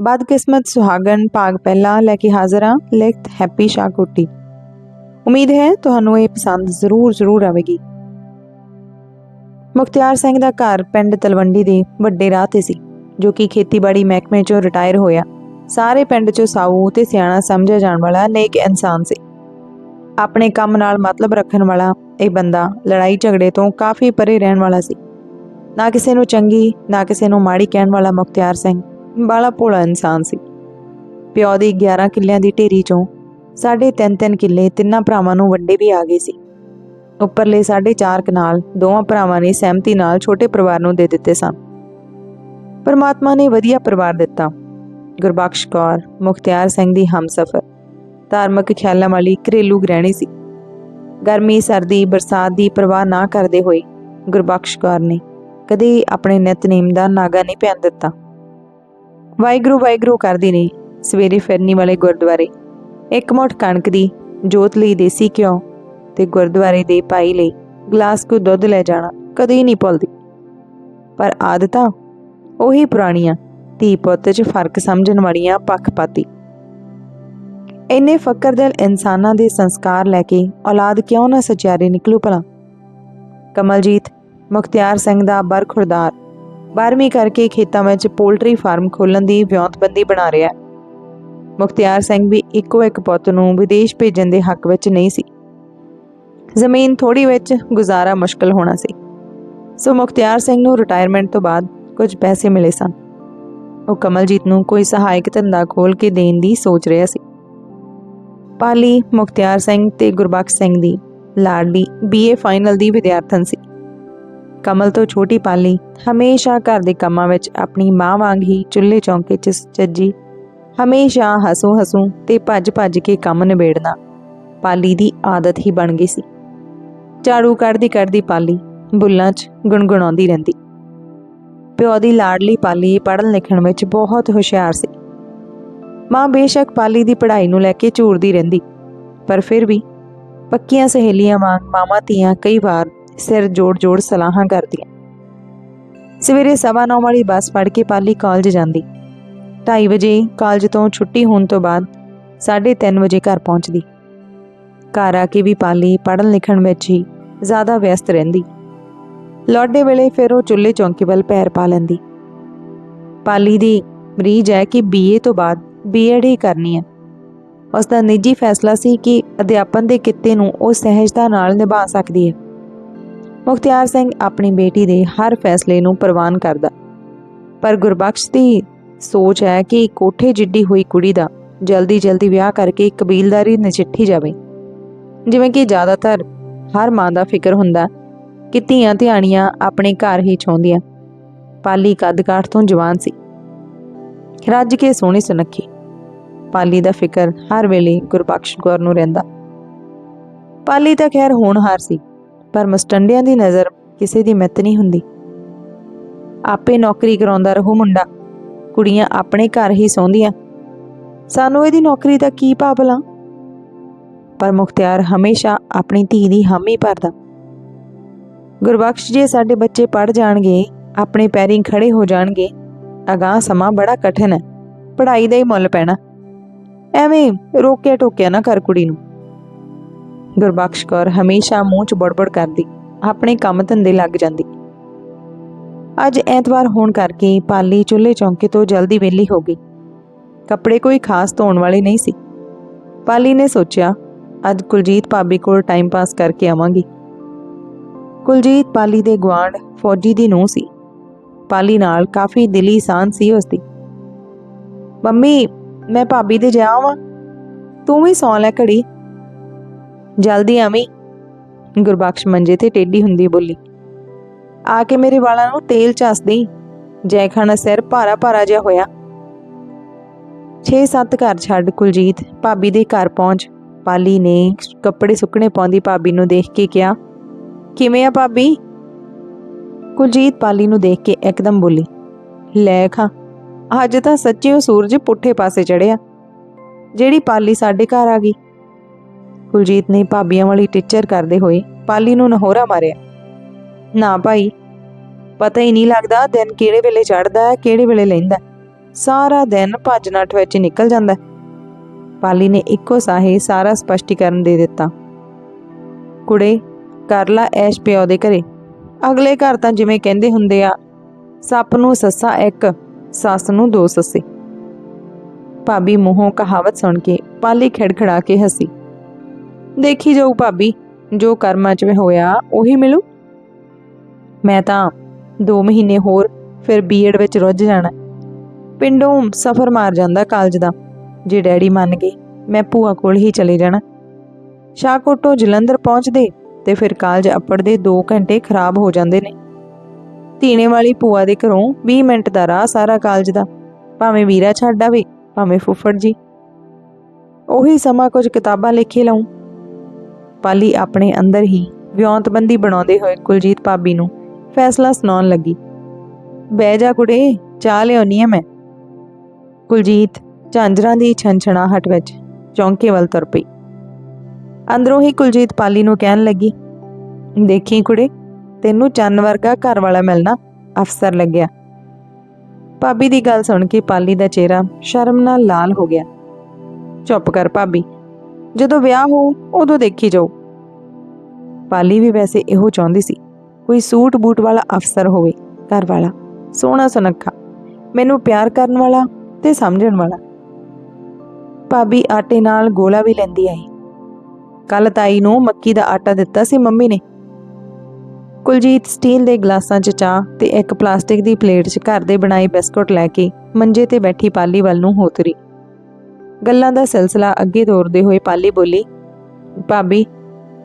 ਬਦਕਿਸਮਤ ਸੁਹਾਗਣ ਭਾਗ ਪਹਿਲਾ ਲੈ ਕੇ ਹਾਜ਼ਰ ਹਾਂ, ਲਿਖਤ ਹੈਪੀ ਸ਼ਾਹ ਕੋਟੀ। ਉਮੀਦ ਹੈ ਤੁਹਾਨੂੰ ਇਹ ਪਸੰਦ ਜ਼ਰੂਰ ਜ਼ਰੂਰ ਆਵੇਗੀ। ਮੁਖਤਿਆਰ ਸਿੰਘ ਦਾ ਘਰ ਪਿੰਡ ਤਲਵੰਡੀ ਦੇ ਵੱਡੇ ਰਾਹ ਤੇ ਸੀ, ਜੋ ਕਿ ਖੇਤੀਬਾੜੀ ਮਹਿਕਮੇ ਚੋਂ ਰਿਟਾਇਰ ਹੋਇਆ। ਸਾਰੇ ਪਿੰਡ ਚੋਂ ਸਾਊ ਤੇ ਸਿਆਣਾ ਸਮਝਿਆ ਜਾਣ ਵਾਲਾ ਨੇਕ ਇਨਸਾਨ ਸੀ। ਆਪਣੇ ਕੰਮ ਨਾਲ ਮਤਲਬ ਰੱਖਣ ਵਾਲਾ ਇਹ ਬੰਦਾ ਲੜਾਈ ਝਗੜੇ ਤੋਂ ਕਾਫੀ ਪਰੇ ਰਹਿਣ ਵਾਲਾ ਸੀ। ਨਾ ਕਿਸੇ ਨੂੰ ਚੰਗੀ, ਨਾ ਕਿਸੇ ਨੂੰ ਮਾੜੀ ਕਹਿਣ ਵਾਲਾ ਮੁਖਤਿਆਰ ਸਿੰਘ ਬਾਲਾ ਭੋਲਾ ਇਨਸਾਨ ਸੀ। ਪਿਓ ਦੀ 11 ਕਿੱਲਿਆਂ ਦੀ ਢੇਰੀ ਚੋਂ ਸਾਢੇ ਤਿੰਨ ਤਿੰਨ ਕਿੱਲੇ ਤਿੰਨਾਂ ਭਰਾਵਾਂ ਨੂੰ ਵੰਡੇ ਵੀ ਆ ਗਏ ਸੀ। ਉੱਪਰਲੇ ਸਾਢੇ ਚਾਰ ਕਨਾਲ ਦੋਵਾਂ ਭਰਾਵਾਂ ਨੇ ਸਹਿਮਤੀ ਨਾਲ ਛੋਟੇ ਪਰਿਵਾਰ ਨੂੰ ਦੇ ਦਿੱਤੇ ਸਨ। ਪਰਮਾਤਮਾ ਨੇ ਵਧੀਆ ਪਰਿਵਾਰ ਦਿੱਤਾ। ਗੁਰਬਖਸ਼ ਕੌਰ, ਮੁਖਤਿਆਰ ਸਿੰਘ ਦੀ ਹਮਸਫਰ, ਧਾਰਮਿਕ ਖਿਆਲਾਂ ਵਾਲੀ ਘਰੇਲੂ ਗ੍ਰਹਿਣੀ ਸੀ। ਗਰਮੀ, ਸਰਦੀ, ਬਰਸਾਤ ਦੀ ਪਰਵਾਹ ਨਾ ਕਰਦੇ ਹੋਏ ਗੁਰਬਖਸ਼ ਕੌਰ ਨੇ ਕਦੇ ਆਪਣੇ ਨਿਤਨੇਮ ਦਾ ਨਾਗਾ ਨਹੀਂ ਪੈਣ ਦਿੱਤਾ। ਵਾਹਿਗੁਰੂ ਵਾਹਿਗੁਰੂ ਕਰਦੇ ਨੇ ਸਵੇਰੇ ਫਿਰਨੀ ਵਾਲੇ ਗੁਰਦੁਆਰੇ। ਇੱਕ ਮੁੱਠ ਕਣਕ ਦੀ ਜੋਤ ਲਈ ਦੇਸੀ ਘਿਓ ਤੇ ਗੁਰਦੁਆਰੇ ਦੇ ਪਾਈ ਲਈ ਗਲਾਸ ਕੋ ਦੁੱਧ ਲੈ ਜਾਣਾ ਕਦੇ ਨਹੀਂ ਭੁੱਲਦੀ। ਪਰ ਆਦਤਾਂ ਉਹੀ ਪੁਰਾਣੀਆਂ, ਧੀ ਪੁੱਤ 'ਚ ਫ਼ਰਕ ਸਮਝਣ ਵਾਲੀਆਂ ਪੱਖਪਾਤੀ। ਇੰਨੇ ਫਕਰ ਦਿਲ ਇਨਸਾਨਾਂ ਦੇ ਸੰਸਕਾਰ ਲੈ ਕੇ ਔਲਾਦ ਕਿਉਂ ਨਾ ਸਚਿਆਰੇ ਨਿਕਲੂ ਭਲਾ? ਕਮਲਜੀਤ ਮੁਖਤਿਆਰ ਸਿੰਘ ਦਾ ਬਰਖੁਰਦਾਰ 12ਵੀਂ ਕਰਕੇ ਖੇਤਾਂ ਵਿੱਚ ਪੋਲਟਰੀ ਫਾਰਮ ਖੋਲਣ ਦੀ ਵਿਉਂਤਬੰਦੀ ਬਣਾ ਰਿਹਾ ਹੈ। ਮੁਖਤਿਆਰ ਸਿੰਘ ਵੀ ਇੱਕੋ ਇੱਕ ਪੁੱਤ ਨੂੰ ਵਿਦੇਸ਼ ਭੇਜਣ ਦੇ ਹੱਕ ਵਿੱਚ ਨਹੀਂ ਸੀ। ਜ਼ਮੀਨ ਥੋੜੀ ਵਿੱਚ ਗੁਜ਼ਾਰਾ ਮੁਸ਼ਕਲ ਹੋਣਾ ਸੀ। ਸੋ ਮੁਖਤਿਆਰ ਸਿੰਘ ਨੂੰ ਰਿਟਾਇਰਮੈਂਟ ਤੋਂ ਬਾਅਦ ਕੁਝ ਪੈਸੇ ਮਿਲੇ ਸਨ। ਉਹ ਕਮਲਜੀਤ ਨੂੰ ਕੋਈ ਸਹਾਇਕ ਧੰਦਾ ਖੋਲ ਕੇ ਦੇਣ ਦੀ ਸੋਚ ਰਿਹਾ ਸੀ। ਪਾਲੀ ਮੁਖਤਿਆਰ ਸਿੰਘ ਤੇ ਗੁਰਬਖਸ਼ ਸਿੰਘ ਦੀ ਲਾਡਲੀ ਬੀਏ ਫਾਈਨਲ ਦੀ ਵਿਦਿਆਰਥਣ ਸੀ। ਕਮਲ ਤੋਂ ਛੋਟੀ ਪਾਲੀ ਹਮੇਸ਼ਾ ਘਰ ਦੇ ਕੰਮਾਂ ਵਿੱਚ ਆਪਣੀ ਮਾਂ ਵਾਂਗ ਹੀ ਚੁੱਲ੍ਹੇ ਚੌਂਕੇ 'ਚ ਚੱਜੀ। ਹਮੇਸ਼ਾ ਹਸੂ ਹਸੂ ਤੇ ਭੱਜ ਭੱਜ ਕੇ ਕੰਮ ਨਿਬੇੜਨਾ ਪਾਲੀ ਦੀ ਆਦਤ ਹੀ ਬਣ ਗਈ ਸੀ। ਝਾੜੂ ਕੱਢਦੀ ਕੱਢਦੀ ਪਾਲੀ ਬੁੱਲਾਂ 'ਚ ਗੁੰਗੁਣਾਉਂਦੀ ਰਹਿੰਦੀ। ਪਿਓ ਦੀ ਲਾਡਲੀ ਪਾਲੀ ਪੜ੍ਹਨ ਲਿਖਣ ਵਿੱਚ ਬਹੁਤ ਹੁਸ਼ਿਆਰ ਸੀ। ਮਾਂ ਬੇਸ਼ੱਕ ਪਾਲੀ ਦੀ ਪੜ੍ਹਾਈ ਨੂੰ ਲੈ ਕੇ ਝੂਰਦੀ ਰਹਿੰਦੀ, ਪਰ ਫਿਰ ਵੀ ਪੱਕੀਆਂ ਸਹੇਲੀਆਂ ਵਾਂਗ ਮਾਮਾ ਧੀਆਂ ਕਈ ਵਾਰ ਸਿਰ ਜੋੜ-ਜੋੜ ਸਲਾਹਾਂ ਕਰਦੀਆਂ। ਸਵੇਰੇ ਸਵਾ ਨੌ ਵਾਲੀ ਬੱਸ ਫੜ ਕੇ ਪਾਲੀ ਕਾਲਜ ਜਾਂਦੀ। 2:30 ਵਜੇ ਕਾਲਜ ਤੋਂ ਛੁੱਟੀ ਹੋਣ ਤੋਂ ਬਾਅਦ 3:30 ਵਜੇ ਘਰ ਪਹੁੰਚਦੀ। ਘਰ ਆ ਕੇ ਵੀ ਪਾਲੀ ਪੜ੍ਹਨ ਲਿਖਣ ਵਿੱਚ ਹੀ ਜ਼ਿਆਦਾ ਵਿਅਸਤ ਰਹਿੰਦੀ। ਲੌਡੇ ਵੇਲੇ ਫਿਰ ਉਹ ਚੁੱਲ੍ਹੇ ਚੌਂਕੇ ਵੱਲ ਪੈਰ ਪਾ ਲੈਂਦੀ। ਪਾਲੀ ਦੀ ਮਰੀਜ਼ ਹੈ ਕਿ ਬੀਏ ਤੋਂ ਬਾਅਦ ਬੀਐਡ ਹੀ ਕਰਨੀ ਹੈ। ਉਸ ਦਾ ਨਿੱਜੀ ਫੈਸਲਾ ਸੀ ਕਿ ਅਧਿਆਪਨ ਦੇ ਕਿੱਤੇ ਨੂੰ ਉਹ ਸਹਿਜਤਾ ਨਾਲ ਨਿਭਾ ਸਕਦੀ ਹੈ। ਮੁਖਤਿਆਰ ਸਿੰਘ ਆਪਣੀ ਬੇਟੀ ਦੇ ਹਰ ਫੈਸਲੇ ਨੂੰ ਪ੍ਰਵਾਨ ਕਰਦਾ। ਪਰ ਗੁਰਬਖਸ਼ ਦੀ ਸੋਚ ਹੈ ਕਿ ਕੋਠੇ ਜਿੱਡੀ ਹੋਈ ਕੁੜੀ ਦਾ ਜਲਦੀ ਜਲਦੀ ਵਿਆਹ ਕਰਕੇ ਕਬੀਲਦਾਰੀ ਨਜਿੱਠੀ ਜਾਵੇ। ਜਿਵੇਂ ਕਿ ਜ਼ਿਆਦਾਤਰ ਹਰ ਮਾਂ ਦਾ ਫਿਕਰ ਹੁੰਦਾ ਕਿ ਧੀਆਂ ਧਿਆਣੀਆਂ ਆਪਣੇ ਘਰ ਹੀ ਚਾਹੁੰਦੀਆਂ। ਪਾਲੀ ਕੱਦਕਾਠ ਤੋਂ ਜਵਾਨ ਸੀ। ਰੱਜ ਕੇ ਸੋਹਣੀ ਸੁਨੱਖੀ। ਪਾਲੀ ਦਾ ਫਿਕਰ ਹਰ ਵੇਲੇ ਗੁਰਬਖਸ਼ ਕੌਰ ਨੂੰ ਰਹਿੰਦਾ। ਪਾਲੀ ਤਾਂ ਖੈਰ ਹੋਣਹਾਰ ਸੀ। ਪਰ ਮਸਟੰਡਿਆਂ ਦੀ ਨਜ਼ਰ ਕਿਸੇ ਦੀ ਮਿੱਤ ਨਹੀਂ ਹੁੰਦੀ। ਆਪੇ ਨੌਕਰੀ ਕਰਾਉਂਦਾ ਰਹੋ ਮੁੰਡਾ। ਕੁੜੀਆਂ ਆਪਣੇ ਘਰ ਹੀ ਸੌਂਦੀਆਂ। ਸਾਨੂੰ ਇਹਦੀ ਨੌਕਰੀ ਦਾ ਕੀ ਭਾਵਲਾ ਪਰ ਮੁਖਤਿਆਰ ਹਮੇਸ਼ਾ ਆਪਣੀ ਧੀ ਦੀ ਹਾਮੀ ਭਰਦਾ। ਗੁਰਬਖਸ਼ ਜੇ ਸਾਡੇ ਬੱਚੇ ਪੜ ਜਾਣਗੇ, ਆਪਣੇ ਪੈਰੀਂ ਖੜੇ ਹੋ ਜਾਣਗੇ, ਅਗਾਹ ਸਮਾਂ ਬੜਾ ਕਠਿਨ ਹੈ। ਪੜ੍ਹਾਈ ਦਾ ਹੀ ਮੁੱਲ ਪੈਣਾ। ਐਵੇਂ ਰੋਕਿਆ ਟੋਕਿਆ ਨਾ ਕਰ ਕੁੜੀ ਨੂੰ। ਗੁਰਬਖਸ਼ ਕੌਰ ਹਮੇਸ਼ਾ ਮੂੰਹ 'ਚ ਬੜਬੜ ਕਰਦੀ, ਆਪਣੇ ਕੰਮ ਧੰਦੇ ਲੱਗ ਜਾਂਦੀ। ਅੱਜ ਐਤਵਾਰ ਹੋਣ ਕਰਕੇ ਪਾਲੀ ਚੁੱਲ੍ਹੇ ਚੌਂਕੇ ਤੋਂ ਜਲਦੀ ਵਿਹਲੀ ਹੋ ਗਈ। ਕੱਪੜੇ ਕੋਈ ਖਾਸ ਧੋਣ ਵਾਲੇ ਨਹੀਂ ਸੀ। ਪਾਲੀ ਨੇ ਸੋਚਿਆ, ਅੱਜ ਕੁਲਜੀਤ ਭਾਬੀ ਕੋਲ ਟਾਈਮ ਪਾਸ ਕਰਕੇ ਆਵਾਂਗੀ। ਕੁਲਜੀਤ ਪਾਲੀ ਦੇ ਗਵਾਂਢ ਫੌਜੀ ਦੀ ਨੂੰਹ ਸੀ। ਪਾਲੀ ਨਾਲ ਕਾਫੀ ਦਿਲੀ ਸਾਂਝ ਸੀ ਉਸਦੀ। ਮੰਮੀ, ਮੈਂ ਭਾਬੀ ਦੇ ਜਾਵਾਂ ਤੂੰ ਵੀ ਸੌਂ ਲੈ ਘੜੀ। ਜਲਦੀ ਆਵੀਂ। ਗੁਰਬਖਸ਼ ਮੰਜੇ ਤੇ ਟੇਢੀ ਹੁੰਦੀ ਬੋਲੀ, ਆ ਕੇ ਮੇਰੇ ਵਾਲਾਂ ਨੂੰ ਤੇਲ ਚਸ ਦੇਈ, ਜੈਖਾਨਾ ਸਿਰ ਭਾਰਾ ਭਾਰਾ ਜਿਹਾ ਹੋਇਆ। 6-7 ਘਰ ਛੱਡ ਕੁਲਜੀਤ ਭਾਬੀ ਦੇ ਘਰ ਪਹੁੰਚ, ਪਾਲੀ ਨੇ ਕੱਪੜੇ ਸੁੱਕਣੇ ਪਾਉਂਦੀ ਭਾਬੀ ਨੂੰ ਦੇਖ ਕੇ ਕਿਹਾ, ਕਿਵੇਂ ਆ ਭਾਬੀ? ਕੁਲਜੀਤ ਪਾਲੀ ਨੂੰ ਦੇਖ ਕੇ ਇੱਕਦਮ ਬੋਲੀ, ਲੈ ਖਾਂ, ਅੱਜ ਤਾਂ ਸੱਚੀ ਉਹ ਸੂਰਜ ਪੁੱਠੇ ਪਾਸੇ ਚੜਿਆ ਜਿਹੜੀ ਪਾਲੀ ਸਾਡੇ ਘਰ ਆ ਗਈ ਕੁਲਜੀਤ ਨੇ ਭਾਬੀਆਂ ਵਾਲੀ ਟੀਚਰ ਕਰਦੇ ਹੋਏ ਪਾਲੀ ਨੂੰ ਨਹੋਰਾ ਮਾਰਿਆ। ਨਾ ਭਾਈ, ਪਤਾ ਹੀ ਨਹੀਂ ਲੱਗਦਾ ਦਿਨ ਕਿਹੜੇ ਵੇਲੇ ਚੜਦਾ ਹੈ, ਕਿਹੜੇ ਵੇਲੇ ਲੈਂਦਾ ਸਾਰਾ ਦਿਨ ਭੱਜ ਨੱਠ ਵਿੱਚ ਨਿਕਲ ਜਾਂਦਾ ਪਾਲੀ ਨੇ ਇੱਕੋ ਸਾਹੇ ਸਾਰਾ ਸਪਸ਼ਟੀਕਰਨ ਦੇ ਦਿੱਤਾ। ਕੁੜੇ, ਕਰ ਲਾ ਐਸ਼ ਪਿਓ ਦੇ ਘਰੇ। ਅਗਲੇ ਘਰ ਤਾਂ ਜਿਵੇਂ ਕਹਿੰਦੇ ਹੁੰਦੇ ਆ, ਸੱਪ ਨੂੰ ਸੱਸਾ ਇੱਕ, ਸੱਸ ਨੂੰ ਦੋ ਸੱਸੇ। ਭਾਬੀ ਮੂੰਹੋਂ ਕਹਾਵਤ ਸੁਣ ਕੇ ਪਾਲੀ ਖੜਖੜਾ ਕੇ ਹੱਸੀ। ਦੇਖੀ ਜਾਊ ਭਾਬੀ, ਜੋ ਕਰਮਾਂ 'ਚ ਹੋਇਆ, ਉਹੀ ਮਿਲੂ। ਮੈਂ ਤਾਂ 2 ਮਹੀਨੇ ਹੋਰ ਫਿਰ ਬੀਐਡ ਵਿੱਚ ਰੁੱਝ ਜਾਣਾ। ਪਿੰਡੋਂ ਸਫ਼ਰ ਮਾਰ ਜਾਂਦਾ ਕਾਲਜ ਦਾ, ਜੇ ਡੈਡੀ ਮੰਨ ਗਏ, ਮੈਂ ਭੂਆ ਕੋਲ ਹੀ ਚਲੇ ਜਾਣਾ। ਸ਼ਾਹਕੋਟੋਂ ਜਲੰਧਰ ਪਹੁੰਚਦੇ ਤੇ ਫਿਰ ਕਾਲਜ ਅੱਪੜਦੇ 2 ਘੰਟੇ ਖਰਾਬ ਹੋ ਜਾਂਦੇ ਨੇ। ਧੀਣੇ ਵਾਲੀ ਭੂਆ ਦੇ ਘਰੋਂ 20 ਮਿੰਟ ਦਾ ਰਾਹ ਸਾਰਾ ਕਾਲਜ ਦਾ, ਭਾਵੇਂ ਵੀਰਾ ਛੱਡ ਆਵੇ, ਭਾਵੇਂ ਫੁੱਫੜ ਜੀ। ਉਹੀ ਸਮਾਂ ਕੁਝ ਕਿਤਾਬਾਂ ਲਿਖੇ ਲਾਉਂ। ਪਾਲੀ ਆਪਣੇ ਅੰਦਰ ਹੀ ਵਿਉਂਤਬੰਦੀ ਬਣਾਉਂਦੇ ਹੋਏ ਕੁਲਜੀਤ ਭਾਬੀ ਨੂੰ ਫੈਸਲਾ ਸੁਣਾਉਣ ਲੱਗੀ। ਬਹਿ ਜਾ ਕੁੜੇ, ਚਾਹ ਲਿਆਉਣੀ ਆ ਮੈਂ। ਕੁਲਜੀਤ ਝਾਂਜਰਾਂ ਦੀ ਛੰਛਣਾਹਟ ਵਿੱਚ ਚੌਂਕੇ ਵੱਲ ਤੁਰ ਪਈ। ਅੰਦਰੋਂ ਹੀ ਕੁਲਜੀਤ ਪਾਲੀ ਨੂੰ ਕਹਿਣ ਲੱਗੀ, ਦੇਖੀ ਕੁੜੇ, ਤੈਨੂੰ ਚੰਨ ਵਰਗਾ ਘਰ ਵਾਲਾ ਮਿਲਣਾ ਅਫਸਰ ਲੱਗਿਆ। ਭਾਬੀ ਦੀ ਗੱਲ ਸੁਣ ਕੇ ਪਾਲੀ ਦਾ ਚਿਹਰਾ ਸ਼ਰਮ ਨਾਲ ਲਾਲ ਹੋ ਗਿਆ। ਚੁੱਪ ਕਰ ਭਾਬੀ ਜਦੋਂ ਵਿਆਹ ਹੋ, ਉਦੋਂ ਦੇਖੀ ਜਾਓ। ਪਾਲੀ ਵੀ ਵੈਸੇ ਇਹੋ ਚਾਹੁੰਦੀ ਸੀ, ਕੋਈ ਸੂਟ ਬੂਟ ਵਾਲਾ ਅਫਸਰ ਹੋਵੇ, ਘਰ ਵਾਲਾ, ਸੋਹਣਾ ਸੁਨੱਖਾ, ਮੈਨੂੰ ਪਿਆਰ ਕਰਨ ਵਾਲਾ ਤੇ ਸਮਝਣ ਵਾਲਾ। ਭਾਬੀ ਆਟੇ ਨਾਲ ਗੋਲਾ ਵੀ ਲੈਂਦੀ ਆਈ। ਕੱਲ ਤਾਈ ਨੂੰ ਮੱਕੀ ਦਾ ਆਟਾ ਦਿੱਤਾ ਸੀ ਮੰਮੀ ਨੇ। ਕੁਲਜੀਤ ਸਟੀਲ ਦੇ ਗਲਾਸਾਂ 'ਚ ਚਾਹ ਤੇ ਇੱਕ ਪਲਾਸਟਿਕ ਦੀ ਪਲੇਟ 'ਚ ਘਰ ਦੇ ਬਣਾਏ ਬਿਸਕੁਟ ਲੈ ਕੇ ਮੰਜੇ ਤੇ ਬੈਠੀ ਪਾਲੀ ਵੱਲ ਨੂੰ ਹੋਤਰੀ ਗੱਲਾਂ ਦਾ ਸਿਲਸਿਲਾ ਅੱਗੇ ਤੋਰਦੇ ਹੋਏ ਪਾਲੀ ਬੋਲੀ, ਭਾਬੀ,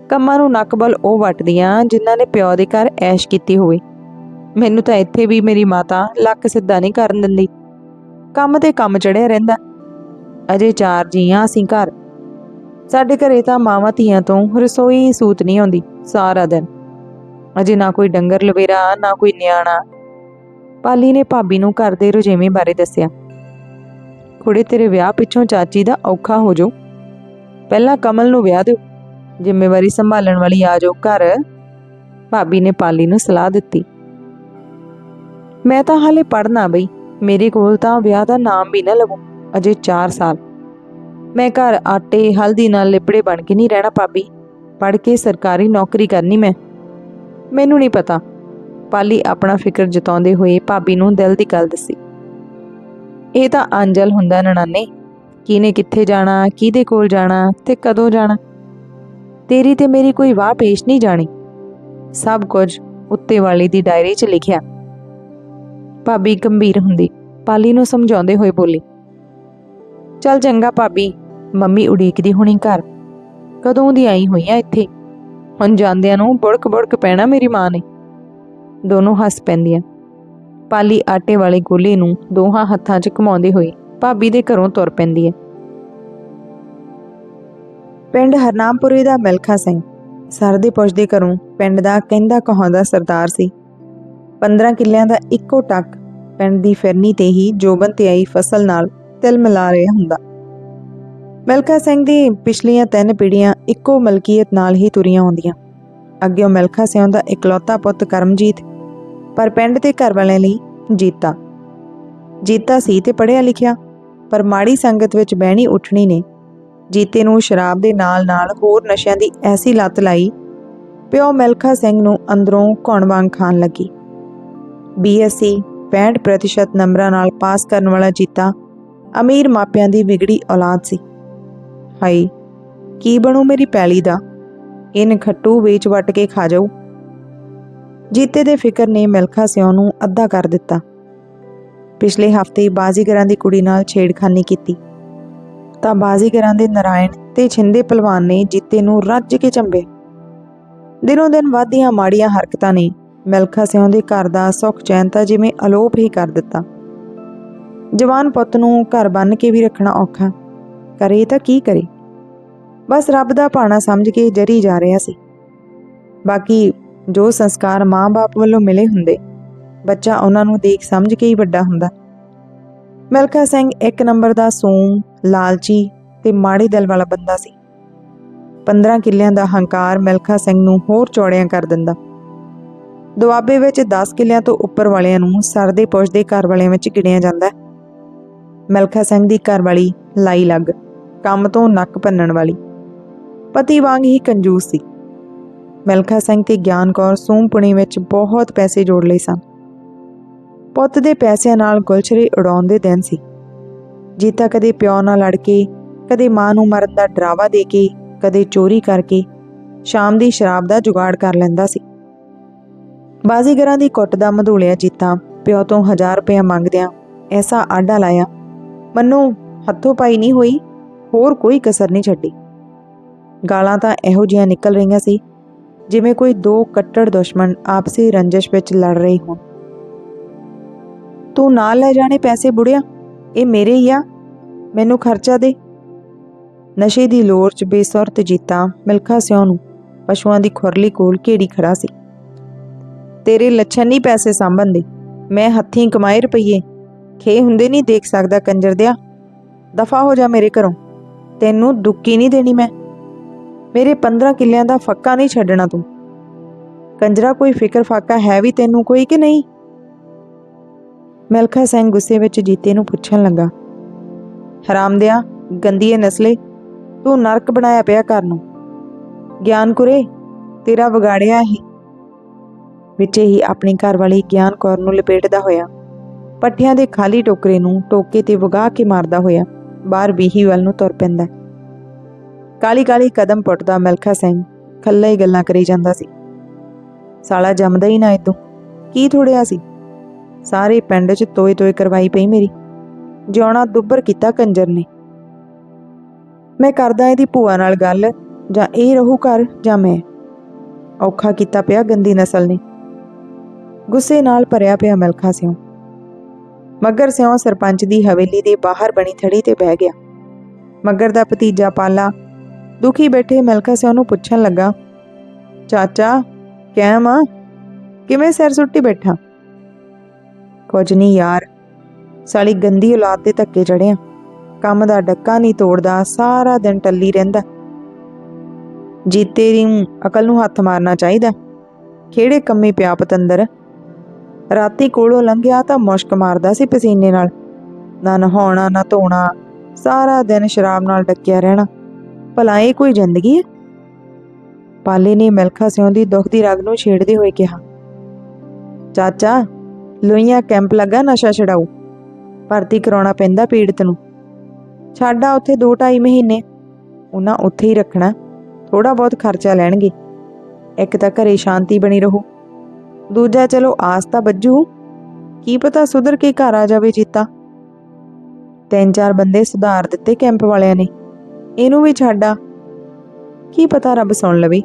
ਕੰਮਾਂ ਨੂੰ ਨੱਕਬਲ ਉਹ ਵੱਟਦੀਆਂ ਜਿਨ੍ਹਾਂ ਨੇ ਪਿਓ ਦੇ ਘਰ ਐਸ਼ ਕੀਤੀ ਹੋਵੇ। ਮੈਨੂੰ ਤਾਂ ਇੱਥੇ ਵੀ ਮੇਰੀ ਮਾਤਾ ਲੱਕ ਸਿੱਧਾ ਨਹੀਂ ਕਰਨ ਦਿੰਦੀ। ਕੰਮ ਤੇ ਕੰਮ ਚੜਿਆ ਰਹਿੰਦਾ। ਅਜੇ ਚਾਰ ਜੀਆਂ ਅਸੀਂ ਘਰ। ਸਾਡੇ ਘਰੇ ਤਾਂ ਮਾਵਾਂ ਧੀਆਂ ਤੋਂ ਰਸੋਈ ਸੂਤ ਨਹੀਂ ਆਉਂਦੀ, ਸਾਰਾ ਦਿਨ। ਅਜੇ ਨਾ ਕੋਈ ਡੰਗਰ ਲਵੇਰਾ, ਨਾ ਕੋਈ ਨਿਆਣਾ। ਪਾਲੀ ਨੇ ਭਾਬੀ ਨੂੰ ਘਰ ਦੇ ਰੁਝੇਵੇਂ ਬਾਰੇ ਦੱਸਿਆ। ਕੁੜੇ ਤੇਰੇ ਵਿਆਹ ਪਿੱਛੋਂ ਚਾਚੀ ਦਾ ਔਖਾ ਹੋ ਜਾਊ। ਪਹਿਲਾਂ ਕਮਲ ਨੂੰ ਵਿਆਹ ਦਿਓ, ਜ਼ਿੰਮੇਵਾਰੀ ਸੰਭਾਲਣ ਵਾਲੀ ਆ ਜਾਓ ਘਰ। ਭਾਬੀ ਨੇ ਪਾਲੀ ਨੂੰ ਸਲਾਹ ਦਿੱਤੀ। ਮੈਂ ਤਾਂ ਹਾਲੇ ਪੜਨਾ ਬਈ, ਮੇਰੇ ਕੋਲ ਤਾਂ ਵਿਆਹ ਦਾ ਨਾਮ ਵੀ ਨਾ ਲਵੋ, ਅਜੇ 4 ਸਾਲ। ਮੈਂ ਘਰ ਆਟੇ, ਹਲਦੀ ਨਾਲ ਲਿਪੜੇ ਬਣ ਕੇ ਨਹੀਂ ਰਹਿਣਾ ਭਾਬੀ ਪੜ ਕੇ ਸਰਕਾਰੀ ਨੌਕਰੀ ਕਰਨੀ ਮੈਂ। ਮੈਨੂੰ ਨਹੀਂ ਪਤਾ, ਪਾਲੀ ਆਪਣਾ ਫਿਕਰ ਜਤਾਉਂਦੇ ਹੋਏ ਭਾਬੀ ਨੂੰ ਦਿਲ ਦੀ ਗੱਲ ਦੱਸੀ। ਇਹ ਤਾਂ ਅੰਜਲ ਹੁੰਦਾ ਨਣਾਨੇ। ਕਿਹਨੇ ਕਿੱਥੇ ਜਾਣਾ, ਕਿਹਦੇ ਕੋਲ ਜਾਣਾ ਤੇ ਕਦੋਂ ਜਾਣਾ? ਤੇਰੀ ਤੇ ਮੇਰੀ ਕੋਈ ਵਾਹ ਪੇਸ਼ ਨਹੀਂ ਜਾਣੀ। ਸਭ ਕੁਝ ਉੱਤੇ ਵਾਲੀ ਦੀ ਡਾਇਰੀ 'ਚ ਲਿਖਿਆ। ਭਾਬੀ ਗੰਭੀਰ ਹੁੰਦੀ। ਪਾਲੀ ਨੂੰ ਸਮਝਾਉਂਦੇ ਹੋਏ ਬੋਲੀ, ਚੱਲ ਚੰਗਾ ਭਾਬੀ, ਮੰਮੀ ਉਡੀਕਦੀ ਹੋਣੀ ਘਰ। ਕਦੋਂ ਦੀ ਆਈ ਹੋਈ ਆ ਇੱਥੇ? ਹੁਣ ਜਾਂਦਿਆਂ ਨੂੰ ਬੁੜਕ ਬੁੜਕ ਪੈਣਾ ਮੇਰੀ ਮਾਂ ਨੇ। ਦੋਨੋਂ ਹੱਸ ਪੈਂਦੀਆਂ। ਪਾਲੀ ਆਟੇ ਵਾਲੇ ਗੋਲੇ ਨੂੰ ਦੋਹਾਂ ਹੱਥਾਂ 'ਚ ਘੁਮਾਉਂਦੇ ਹੋਏ ਭਾਬੀ ਦੇ ਘਰੋਂ ਤੁਰ ਪੈਂਦੀ ਹੈ। ਪਿੰਡ ਹਰਨਾਮਪੁਰੇ ਦਾ ਮਿਲਖਾ ਸਿੰਘ ਸਰ ਪੁੱਛਦੇ ਘਰੋਂ ਪਿੰਡ ਦਾ ਕਹਿੰਦਾ ਕਹਾਉਂਦਾ ਸਰਦਾਰ ਸੀ। 15 ਕਿੱਲਿਆਂ ਦਾ ਇੱਕੋ ਟੱਕ ਪਿੰਡ ਦੀ ਫਿਰਨੀ ਤੇ ਹੀ ਜੋਬਨ ਤੇ ਆਈ ਫਸਲ ਨਾਲ ਤਿਲ ਮਿਲਾ ਰਿਹਾ ਹੁੰਦਾ। ਮਿਲਖਾ ਸਿੰਘ ਦੀ ਪਿਛਲੀਆਂ ਤਿੰਨ ਪੀੜ੍ਹੀਆਂ ਇੱਕੋ ਮਲਕੀਅਤ ਨਾਲ ਹੀ ਤੁਰੀਆਂ ਹੁੰਦੀਆਂ ਅੱਗੇ ਉਹ ਮਿਲਖਾ ਸਿੰਘ ਦਾ ਇਕਲੌਤਾ ਪੁੱਤ ਕਰਮਜੀਤ ਪਰ ਪਿੰਡ ਦੇ ਘਰ ਵਾਲਿਆਂ ਲਈ ਜੀਤਾ। ਜੀਤਾ ਸੀ ਤੇ ਪੜ੍ਹਿਆ ਲਿਖਿਆ, ਪਰ ਮਾੜੀ ਸੰਗਤ ਵਿੱਚ ਬਹਿਣੀ ਉੱਠਣੀ ਨੇ। ਜੀਤੇ ਨੂੰ ਸ਼ਰਾਬ ਦੇ ਨਾਲ-ਨਾਲ ਹੋਰ ਨਸ਼ਿਆਂ ਦੀ ਐਸੀ ਲੱਤ ਲਾਈ। ਪਿਓ ਮਿਲਖਾ ਸਿੰਘ ਨੂੰ ਅੰਦਰੋਂ ਘੁਣ ਵਾਂਗ ਖਾਣ ਲੱਗੀ। ਬੀਐਸਸੀ 65% ਨੰਬਰਾਂ ਨਾਲ ਪਾਸ ਕਰਨ ਵਾਲਾ ਜੀਤਾ ਅਮੀਰ ਮਾਪਿਆਂ ਦੀ ਵਿਗੜੀ ਔਲਾਦ ਸੀ। ਹਾਈ ਕੀ ਬਣੂ ਮੇਰੀ ਪੈਲੀ ਦਾ? ਇਹਨ ਖੱਟੂ ਵੇਚ ਵਟ ਕੇ ਖਾ ਜਾਊ। ਜੀਤੇ ਦੇ ਫਿਕਰ ਨੇ ਮਿਲਖਾ ਸਿਉ ਨੂੰ ਅੱਧਾ ਕਰ ਦਿੱਤਾ। ਪਿਛਲੇ ਹਫ਼ਤੇ ਬਾਜ਼ੀਗਰਾਂ ਦੀ ਕੁੜੀ ਨਾਲ ਛੇੜਖਾਨੀ ਕੀਤੀ। ਤਾਂ ਬਾਜ਼ੀਗਰਾਂ ਦੇ ਨਰਾਇਣ ਤੇ ਛਿੰਦੇ ਪਹਿਲਵਾਨ ਨੇ ਜੀਤੇ ਨੂੰ ਰੱਜ ਕੇ ਚੰਬੇ। ਦਿਨੋਂ ਦਿਨ ਵਧਦੀਆਂ ਮਾੜੀਆਂ ਹਰਕਤਾਂ ਨੇ ਮਿਲਖਾ ਸਿਉ ਦੇ ਘਰ ਦਾ ਸੁੱਖ ਚੈਨ ਤਾਂ ਜਿਵੇਂ ਅਲੋਪ ਹੀ ਕਰ ਦਿੱਤਾ। ਜਵਾਨ ਪੁੱਤ ਨੂੰ ਘਰ ਬੰਨ ਕੇ ਵੀ ਰੱਖਣਾ ਔਖਾ, ਕਰੇ ਤਾਂ ਕੀ ਕਰੇ? ਬਸ ਰੱਬ ਦਾ ਭਾਣਾ ਸਮਝ ਕੇ ਜਰੀ ਜਾ ਰਿਹਾ ਸੀ। ਬਾਕੀ ਜੋ ਸੰਸਕਾਰ ਮਾਂ-ਬਾਪ ਵੱਲੋਂ ਮਿਲੇ ਹੁੰਦੇ, ਬੱਚਾ ਉਹਨਾਂ ਨੂੰ ਦੇਖ ਸਮਝ ਕੇ ਹੀ ਵੱਡਾ ਹੁੰਦਾ। ਮਿਲਖਾ ਸਿੰਘ ਇੱਕ ਨੰਬਰ ਦਾ ਸੂਮ ਲਾਲਚੀ ਤੇ ਮਾੜੇ ਦਿਲ ਵਾਲਾ ਬੰਦਾ ਸੀ। 15 ਕਿੱਲਿਆਂ ਦਾ ਹੰਕਾਰ ਮਿਲਖਾ ਸਿੰਘ ਨੂੰ ਹੋਰ ਚੌੜਿਆਂ ਕਰ ਦਿੰਦਾ। ਦੁਆਬੇ ਵਿੱਚ 10 ਕਿੱਲਿਆਂ ਤੋਂ ਉੱਪਰ ਵਾਲਿਆਂ ਨੂੰ ਸਰਦੇ ਪੁੱਛਦੇ ਘਰ ਵਾਲਿਆਂ ਵਿੱਚ ਗਿਣਿਆ ਜਾਂਦਾ ਹੈ। ਮਿਲਖਾ ਸਿੰਘ ਦੀ ਘਰਵਾਲੀ ਲਾਈ ਲੱਗ, ਕੰਮ ਤੋਂ ਨੱਕ ਭੰਨਣ ਵਾਲੀ। ਪਤੀ ਵਾਂਗ ਹੀ ਕੰਜੂਸ ਸੀ। ਮਿਲਖਾ ਸਿੰਘ ਤੇ ਗਿਆਨ ਕੌਰ ਸੂਮਪੁਣੀ ਵਿੱਚ ਬਹੁਤ ਪੈਸੇ ਜੋੜ ਲਏ ਸਨ। ਪੁੱਤ ਦੇ ਪੈਸਿਆਂ ਨਾਲ ਗੁਲਸ਼ਰੇ ਉਡਾਉਣ ਦੇ ਦਿਨ ਸੀ। ਜੀਤਾ ਕਦੇ ਪਿਓ ਨਾਲ ਲੜ ਕੇ, ਕਦੇ ਮਾਂ ਨੂੰ ਮਰਨ ਦਾ ਡਰਾਵਾ ਦੇ ਕੇ, ਕਦੇ ਚੋਰੀ ਕਰਕੇ, ਸ਼ਾਮ ਦੀ ਸ਼ਰਾਬ ਦਾ ਜੁਗਾੜ ਕਰ ਲੈਂਦਾ ਸੀ। ਬਾਜ਼ੀਗਰਾਂ ਦੀ ਕੁੱਟ ਦਾ ਮਧੂਲਿਆ ਜੀਤਾ ਪਿਓ ਤੋਂ 1000 ਰੁਪਏ ਮੰਗਦਿਆਂ ਐਸਾ ਆਡਾ ਲਾਇਆ, ਮੰਨੂ, ਹੱਥੋਂ ਪਾਈ ਨਹੀਂ ਹੋਈ, ਹੋਰ ਕੋਈ ਕਸਰ ਨਹੀਂ ਛੱਡੀ। ਗਾਲਾਂ ਤਾਂ ਇਹੋ ਜਿਹੀਆਂ ਨਿਕਲ ਰਹੀਆਂ ਸੀ ਜਿਵੇਂ ਕੋਈ ਦੋ ਕੱਟੜ ਦੁਸ਼ਮਣ ਆਪਸੀ ਰੰਜਿਸ਼ ਵਿੱਚ ਲੜ ਰਹੇ ਹੋਣ। ਤੂੰ ਨਾਲ ਲੈ ਜਾਣੇ ਪੈਸੇ, ਬੁੜਿਆ। ਇਹ ਮੇਰੇ ਹੀ ਆ। ਮੈਨੂੰ ਖਰਚਾ ਦੇ। ਨਸ਼ੇ ਦੀ ਲੋਰ 'ਚ ਬੇਸੁਰਤ ਜੀਤਾ ਮਿਲਖਾ ਸਿਉ ਨੂੰ ਪਸ਼ੂਆਂ ਦੀ ਖੁਰਲੀ ਕੋਲ ਘੇੜੀ ਖੜਾ ਸੀ। ਤੇਰੇ ਲੱਛਣ ਨਹੀਂ ਪੈਸੇ ਸਾਂਭਣ ਦੇ। ਮੈਂ ਹੱਥੀਂ ਕਮਾਏ ਰੁਪਈਏ। ਖੇ ਹੁੰਦੇ ਨਹੀਂ ਦੇਖ ਸਕਦਾ ਕੰਜਰ ਦਿਆ। ਦਫਾ ਹੋ ਜਾ ਮੇਰੇ ਘਰੋਂ। ਤੈਨੂੰ ਦੁੱਕੀ ਨਹੀਂ ਦੇਣੀ ਮੈਂ। ਮੇਰੇ 15 ਕਿੱਲਿਆਂ ਦਾ ਫੱਕਾ ਨਹੀਂ ਛੱਡਣਾ ਤੂੰ। ਕੰਜਰਾ, ਕੋਈ ਫਿਕਰ ਫਾਕਾ ਹੈ ਵੀ ਤੈਨੂੰ ਕੋਈ ਕਿ ਨਹੀਂ? ਮਿਲਖਾ ਸਿੰਘ ਗੁੱਸੇ ਵਿੱਚ ਜੀਤੇ ਨੂੰ ਪੁੱਛਣ ਲੱਗਾ। ਹਰਾਮਦਿਆ ਗੰਦੀਏ ਨਸਲੇ, ਤੂੰ ਨਰਕ ਬਣਾਇਆ ਪਿਆ ਘਰ ਨੂੰ। ਗਿਆਨ ਕੁਰੇ, ਤੇਰਾ ਵਿਗਾੜਿਆ ਹੀ। ਵਿੱਚੇ ਹੀ ਆਪਣੀ ਘਰ ਵਾਲੀ ਗਿਆਨ ਕੌਰ ਨੂੰ ਲਪੇਟਦਾ ਹੋਇਆ। ਪੱਠਿਆਂ ਦੇ ਖਾਲੀ ਟੋਕਰੇ ਨੂੰ ਟੋਕੇ ਤੇ ਵਗਾ ਕੇ ਮਾਰਦਾ ਹੋਇਆ। ਬਾਹਰ ਬੀਹੀ ਵੱਲ ਨੂੰ ਤੁਰ ਪੈਂਦਾ। ਕਾਲੀ ਕਾਲੀ ਕਦਮ ਪੁੱਟਦਾ ਮਿਲਖਾ ਸਿੰਘ। ਖੱਲੇ ਹੀ ਗੱਲਾਂ ਕਰੀ ਜਾਂਦਾ ਸੀ। ਸਾਲਾ ਜੰਮਦਾ ਹੀ ਨਾ ਇਦੋਂ ਕੀ ਥੋੜਿਆ ਸੀ? ਸਾਰੇ ਪਿੰਡ 'ਚ ਤੋਏ ਤੋਏ ਕਰਵਾਈ ਪਈ ਮੇਰੀ। ਜਿਉਣਾ ਦੁੱਬਰ ਕੀਤਾ ਕੰਜਰ ਨੇ। ਮੈਂ ਕਰਦਾ ਇਹਦੀ ਭੂਆ ਨਾਲ ਗੱਲ, ਜਾਂ ਇਹ ਰਹੂ ਘਰ, ਜਾਂ ਮੈਂ। ਔਖਾ ਕੀਤਾ ਪਿਆ ਗੰਦੀ ਨਸਲ ਨੇ। ਗੁੱਸੇ ਨਾਲ ਭਰਿਆ ਪਿਆ ਮਿਲਖਾ ਸਿਉ। ਮੱਗਰ ਸਿਉ ਸਰਪੰਚ ਦੀ ਹਵੇਲੀ ਦੇ ਬਾਹਰ ਬਣੀ ਥੜੀ ਤੇ ਬਹਿ ਗਿਆ। ਮੱਗਰ ਦਾ ਭਤੀਜਾ ਪਾਲਾ ਦੁਖੀ ਬੈਠੇ ਮਿਲਖਾ ਸਿਉ ਨੂੰ ਪੁੱਛਣ ਲੱਗਾ, ਚਾਚਾ ਕਹਿਮ ਆ? ਕਿਵੇਂ ਸਿਰ ਸੁੱਟੀ ਬੈਠਾ? ਕੁਝ ਨਹੀਂ ਯਾਰ, ਸਾਲੀ ਗੰਦੀ ਔਲਾਦ ਦੇ ਧੱਕੇ ਚੜਿਆ ਕੰਮ ਦਾ ਡੱਕਾ ਨਹੀਂ ਤੋੜਦਾ, ਸਾਰਾ ਦਿਨ ਟੱਲੀ ਰਹਿੰਦਾ। ਜੀਤੇ ਦੀ ਅਕਲ ਨੂੰ ਹੱਥ ਮਾਰਨਾ ਚਾਹੀਦਾ। ਖੇੜੇ ਕੰਮੇ ਪਿਆ ਪਤੰਦਰ? ਰਾਤੀ ਕੋਲੋਂ ਲੰਘਿਆ ਤਾਂ ਮੁਸ਼ਕ ਮਾਰਦਾ ਸੀ ਪਸੀਨੇ ਨਾਲ। ਨਾ ਨਹਾਉਣਾ, ਨਾ ਧੋਣਾ, ਸਾਰਾ ਦਿਨ ਸ਼ਰਾਬ ਨਾਲ ਡੱਕਿਆ ਰਹਿਣਾ। ਭਲਾ ਇਹ ਕੋਈ ਜ਼ਿੰਦਗੀ ਹੈ? ਪਾਲੇ ਨੇ ਮਿਲਖਾ ਸਿਉਂ ਦੀ ਦੁੱਖ ਦੀ ਰਗ ਨੂੰ ਛੇੜਦੇ ਹੋਏ ਕਿਹਾ, ਚਾਚਾ ਲੋਈਆਂ ਕੈਂਪ ਲੱਗਾ ਨਸ਼ਾ ਛਡਾਊ ਭਰਤੀ ਕਰਾਉਣਾ ਪੈਂਦਾ ਪੀੜਤ ਨੂੰ। ਛਾਡਾ ਉੱਥੇ 2-2.5 ਮਹੀਨੇ, ਉਹਨਾਂ ਉੱਥੇ ਹੀ ਰੱਖਣਾ ਥੋੜਾ ਬਹੁਤ ਖਰਚਾ ਲੈਣਗੇ। ਇੱਕ ਤਾਂ ਘਰੇ ਸ਼ਾਂਤੀ ਬਣੀ ਰਹੋ, ਦੂਜਾ ਚਲੋ ਆਸ ਤਾਂ ਬੱਜੂ ਕੀ ਪਤਾ ਸੁਧਰ ਕੇ ਘਰ ਆ ਜਾਵੇ ਜੀਤਾ। ਤਿੰਨ ਚਾਰ ਬੰਦੇ ਸੁਧਾਰ ਦਿੱਤੇ ਕੈਂਪ ਵਾਲਿਆਂ ਨੇ। ਇਹਨੂੰ ਵੀ ਛੱਡਾ ਕੀ ਪਤਾ ਰੱਬ ਸੁਣ ਲਵੇ।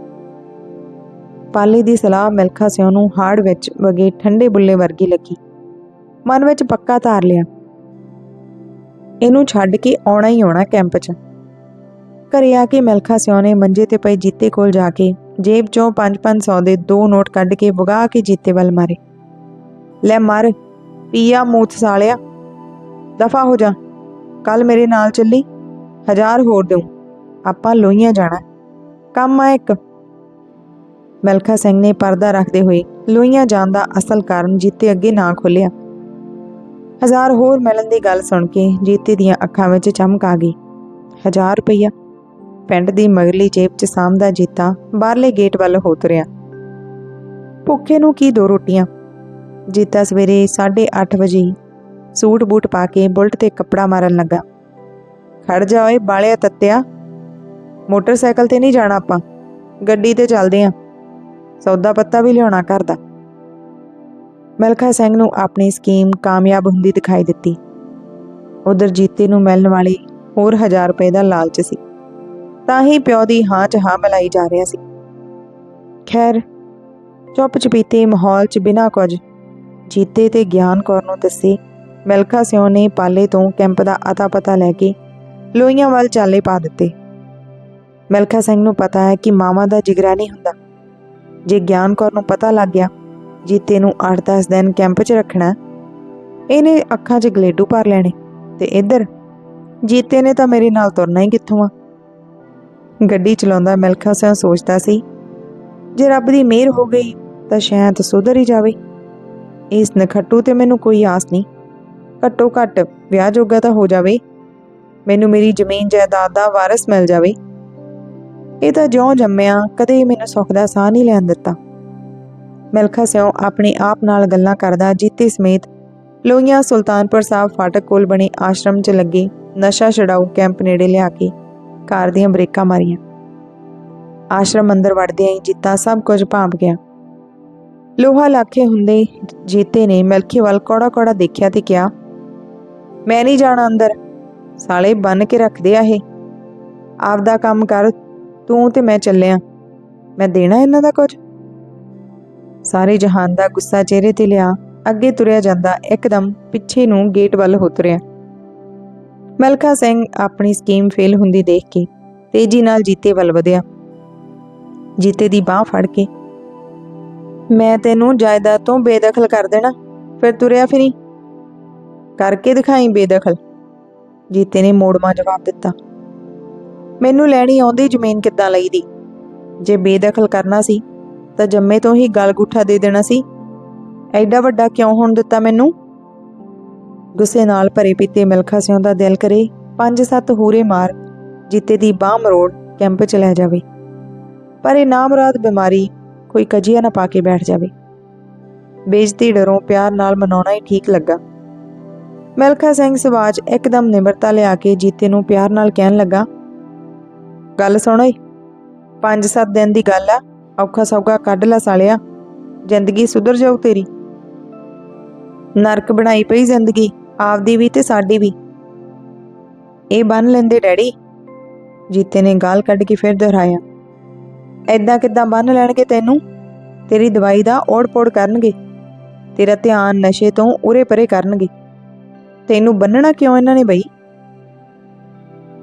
ਪਾਲੀ ਦੀ ਸਲਾਹ ਮਿਲਖਾ ਸਿਉ ਨੂੰ ਹਾੜ ਵਿੱਚ ਵਗੇ ਠੰਡੇ ਬੁੱਲੇ ਵਰਗੀ ਲੱਗੀ। ਮਨ ਵਿੱਚ ਪੱਕਾ ਧਾਰ ਲਿਆ। ਇਹਨੂੰ ਛੱਡ ਕੇ ਆਉਣਾ ਹੀ ਆਉਣਾ ਕੈਂਪ 'ਚ। ਘਰੇ ਆ ਕੇ ਮਿਲਖਾ ਸਿਉ ਨੇ ਮੰਜੇ ਤੇ ਪਈ ਜੀਤੇ ਕੋਲ ਜਾ ਕੇ ਜੇਬ 'ਚੋਂ 5-500 ਦੇ ਦੋ ਨੋਟ ਕੱਢ ਕੇ ਵਗਾ ਕੇ ਜੀਤੇ ਵੱਲ ਮਾਰੇ। ਲੈ ਮਰ, ਪੀਆ ਮੂਥ ਸਾਲਿਆ। ਦਫਾ ਹੋ ਜਾ। ਕੱਲ ਮੇਰੇ ਨਾਲ ਚੱਲੀ। ਹਜ਼ਾਰ ਹੋਰ ਦਊ। ਆਪਾਂ ਲੋਹੀਆਂ ਜਾਣਾ। ਕੰਮ ਆ ਇੱਕ। ਮਲਖਾ ਸਿੰਘ ਨੇ ਪਰਦਾ ਰੱਖਦੇ ਹੋਏ ਲੋਹੀਆਂ ਜਾਣ ਦਾ ਅਸਲ ਕਾਰਨ ਜੀਤੇ ਅੱਗੇ ਨਾ ਖੋਲਿਆ ਹਜ਼ਾਰ ਹੋਰ ਮਿਲਣ ਦੀ ਗੱਲ ਸੁਣ ਕੇ ਜੀਤੇ ਦੀਆਂ ਅੱਖਾਂ ਵਿੱਚ ਚਮਕ ਆ ਗਈ। ਹਜ਼ਾਰ ਰੁਪਈਆ। ਪਿੰਡ ਦੀ ਮਗਰਲੀ ਜੇਬ 'ਚ ਸਾਂਭਦਾ ਜੀਤਾ ਬਾਹਰਲੇ ਗੇਟ ਵੱਲ ਹੋ ਤੁਰਿਆ ਭੁੱਖੇ ਨੂੰ ਕੀ ਦੋ ਰੋਟੀਆਂ? ਜੀਤਾ ਸਵੇਰੇ 8:30 ਵਜੇ ਸੂਟ ਬੂਟ ਪਾ ਕੇ ਬੁਲਟ ਤੇ ਕੱਪੜਾ ਮਾਰਨ ਲੱਗਾ। ਖੜ ਜਾ ਓਏ ਬਾਲਿਆ ਤੱਤਿਆ। ਮੋਟਰਸਾਈਕਲ ਤੇ ਨਹੀਂ ਜਾਣਾ ਆਪਾਂ। ਗੱਡੀ ਤੇ ਚੱਲਦੇ ਆਂ। ਸੌਦਾ ਪੱਤਾ ਵੀ ਲਿਆਉਣਾ ਘਰ ਦਾ। ਮਲਖਾ ਸਿੰਘ ਨੂੰ ਆਪਣੀ ਸਕੀਮ ਕਾਮਯਾਬ ਹੁੰਦੀ ਦਿਖਾਈ ਦਿੱਤੀ। ਉਧਰ ਜੀਤੇ ਨੂੰ ਮਿਲਣ ਵਾਲੀ ਹੋਰ 1000 ਰੁਪਏ ਦਾ ਲਾਲਚ ਸੀ। ਤਾਂ ਹੀ ਪਿਓ ਦੀ ਹਾਂ ਚ ਹਾਂ ਮਿਲਾਈ ਜਾ ਰਿਹਾ ਸੀ। ਖੈਰ ਚੁੱਪ ਚਪੀਤੇ ਮਾਹੌਲ ਚ ਬਿਨਾਂ ਕੁਝ ਜੀਤੇ ਤੇ ਗਿਆਨ ਕੌਰ ਨੂੰ ਦੱਸੀ, ਮਿਲਖਾ ਸਿਉ ਨੇ ਪਾਲੇ ਤੋਂ ਕੈਂਪ ਦਾ ਅਤਾ ਪਤਾ ਲੈ ਕੇ ਲੋਹੀਆਂ ਵੱਲ ਚਾਲੇ ਪਾ ਦਿੱਤੇ। ਮਿਲਖਾ ਸਿੰਘ ਨੂੰ ਪਤਾ ਹੈ ਕਿ ਮਾਵਾ ਦਾ ਜਿਗਰਾ ਨਹੀਂ ਹੁੰਦਾ। ਜੇ ਗਿਆਨ ਕੌਰ ਨੂੰ ਪਤਾ ਲੱਗ ਗਿਆ, ਜੀਤੇ ਨੂੰ 8-10 ਦਿਨ ਕੈਂਪ 'ਚ ਰੱਖਣਾ ਇਹਨੇ ਅੱਖਾਂ 'ਚ ਗਲੇਡੂ ਭਰ ਲੈਣੇ। ਤੇ ਇੱਧਰ, ਜੀਤੇ ਨੇ ਤਾਂ ਮੇਰੇ ਨਾਲ ਤੁਰਨਾ ਹੀ ਕਿੱਥੋਂ ਆ? ਗੱਡੀ ਚਲਾਉਂਦਾ ਮਿਲਖਾ ਸਿੰਘ ਸੋਚਦਾ ਸੀ, ਜੇ ਰੱਬ ਦੀ ਮਿਹਰ ਹੋ ਗਈ ਤਾਂ ਸ਼ਾਇਦ ਸੁਧਰ ਹੀ ਜਾਵੇ। ਇਸ ਨਖੱਟੂ ਤੇ ਮੈਨੂੰ ਕੋਈ ਆਸ ਨਹੀਂ। ਘੱਟੋ ਘੱਟ ਵਿਆਹ ਜੋਗਾ ਤਾਂ ਹੋ ਜਾਵੇ। ਮੈਨੂੰ ਮੇਰੀ ਜ਼ਮੀਨ ਜਾਇਦਾਦ ਦਾ ਵਾਰਿਸ ਮਿਲ ਜਾਵੇ। ਇਹ ਤਾਂ ਜਿਉਂ ਜੰਮਿਆ, ਕਦੇ ਮੈਨੂੰ ਸੁੱਖ ਦਾ ਸਾਹ ਨਹੀਂ ਲੈਣ ਦਿੱਤਾ। ਮਿਲਖਾ ਸਿਉ ਆਪਣੇ ਆਪ ਨਾਲ ਗੱਲਾਂ ਕਰਦਾ ਜੀਤੇ ਸਮੇਤ ਲੋਹੀਆਂ ਸੁਲਤਾਨਪੁਰ ਸਾਹਿਬ ਫਾਟਕ ਕੋਲ ਬਣੇ ਆਸ਼ਰਮ 'ਚ ਲੱਗੇ ਨਸ਼ਾ ਛਡਾਊ ਕੈਂਪ ਨੇੜੇ ਲਿਆ ਕੇ ਕਾਰ ਦੀਆਂ ਬ੍ਰੇਕਾਂ ਮਾਰੀਆਂ। ਆਸ਼ਰਮ ਅੰਦਰ ਵੜਦਿਆਂ ਹੀ ਜੀਤਾ ਸਭ ਕੁਝ ਭਾਂਪ ਗਿਆ। ਲੋਹਾ ਲਾਖੇ ਹੁੰਦੇ ਜੀਤੇ ਨੇ ਮਿਲਖੇ ਵੱਲ ਕੋੜਾ ਕੋੜਾ ਦੇਖਿਆ ਤੇ ਕਿਹਾ, ਮੈਂ ਨਹੀਂ ਜਾਣਾ ਅੰਦਰ। ਸਾਲੇ ਬੰਨ ਕੇ ਰੱਖਦੇ ਆ ਇਹ। ਆਪਦਾ ਕੰਮ ਕਰ, ਤੂੰ ਤੇ ਮੈਂ ਚੱਲਿਆ। ਮੈਂ ਦੇਣਾ ਇਹਨਾਂ ਦਾ ਕੁਝ? ਸਾਰੇ ਜਹਾਨ ਦਾ ਗੁੱਸਾ ਚਿਹਰੇ ਤੇ ਲਿਆ, ਅੱਗੇ ਤੁਰਿਆ ਜਾਂਦਾ, ਇੱਕਦਮ ਪਿੱਛੇ ਨੂੰ ਗੇਟ ਵੱਲ ਹੋ ਤੁਰਿਆ ਮਲਕਾ ਸਿੰਘ ਆਪਣੀ ਸਕੀਮ ਫੇਲ ਹੁੰਦੀ ਦੇਖ ਕੇ ਤੇਜ਼ੀ ਨਾਲ ਜੀਤੇ ਵੱਲ ਵਧਿਆ। ਜੀਤੇ ਦੀ ਬਾਹ ਫੜ ਕੇ, ਮੈਂ ਤੈਨੂੰ ਜਾਇਦਾਦ ਤੋਂ ਬੇਦਖਲ ਕਰ ਦੇਣਾ, ਫਿਰ ਤੁਰਿਆ ਫਿਰੀ। ਕਰਕੇ ਦਿਖਾਈ ਬੇਦਖਲ। ਜੀਤੇ ਨੇ ਮੋੜਮਾ ਜਵਾਬ ਦਿੱਤਾ। ਮੈਨੂੰ ਲੈਣੀ ਆਉਂਦੀ ਜ਼ਮੀਨ ਕਿੱਦਾਂ ਲਈ ਦੀ? ਜੇ ਬੇਦਖਲ ਕਰਨਾ ਸੀ, ਤਾਂ ਜੰਮੇ ਤੋਂ ਹੀ ਗਲ ਗੁੱਠਾ ਦੇ ਦੇਣਾ ਸੀ। ਐਡਾ ਵੱਡਾ ਕਿਉਂ ਹੋਣ ਦਿੱਤਾ ਮੈਨੂੰ? ਗੁੱਸੇ ਨਾਲ ਭਰੇ ਪੀਤੇ ਮਿਲਖਾ ਸਿਉਂ ਦਾ ਦਿਲ ਕਰੇ, ਪੰਜ ਸੱਤ ਹੂਰੇ ਮਾਰ ਜੀਤੇ ਦੀ ਬਾਹ ਮਰੋੜ ਕੈਂਪ ਚ ਲੈ ਜਾਵੇ। ਪਰ ਇਹ ਨਾਮਰਾਦ ਬਿਮਾਰੀ ਕੋਈ ਕਜੀਆ ਨਾ ਪਾ ਕੇ ਬੈਠ ਜਾਵੇ। ਬੇਇੱਜ਼ਤੀ ਡਰੋਂ ਪਿਆਰ ਨਾਲ ਮਨਾਉਣਾ ਹੀ ਠੀਕ ਲੱਗਾ। ਮਿਲਖਾ ਸਿੰਘ ਸਵਾਜ ਇੱਕਦਮ ਨਿਮਰਤਾ ਲਿਆ ਕੇ ਜੀਤੇ ਨੂੰ ਪਿਆਰ ਨਾਲ ਕਹਿਣ ਲੱਗਾ, ਗੱਲ ਸੁਣੋ ਓਏ ਪੰਜ ਸੱਤ ਦਿਨ ਦੀ ਗੱਲ ਆ, ਔਖਾ ਸੌਗਾ ਕੱਢ ਲੈ ਸਾਲਿਆ, ਜ਼ਿੰਦਗੀ ਸੁਧਰ ਜਾਊ ਤੇਰੀ। ਨਰਕ ਬਣਾਈ ਪਈ ਜ਼ਿੰਦਗੀ, ਆਪਦੀ ਵੀ ਤੇ ਸਾਡੀ ਵੀ। ਇਹ ਬੰਨ ਲੈਂਦੇ ਡੈਡੀ। ਜੀਤੇ ਨੇ ਗਾਲ ਕੱਢ ਕੇ ਫਿਰ ਦੁਹਰਾਇਆ ਐਦਾਂ ਕਿਦਾਂ ਬੰਨ ਲੈਣਗੇ ਤੈਨੂੰ? ਤੇਰੀ ਦਵਾਈ ਦਾ ਓੜ ਪੌੜ ਕਰਨਗੇ, ਤੇਰਾ ਧਿਆਨ ਨਸ਼ੇ ਤੋਂ ਉਰੇ ਪਰੇ ਕਰਨਗੇ। ਤੈਨੂੰ ਬੰਨਣਾ ਕਿਉਂ ਇਹਨਾਂ ਨੇ ਬਈ?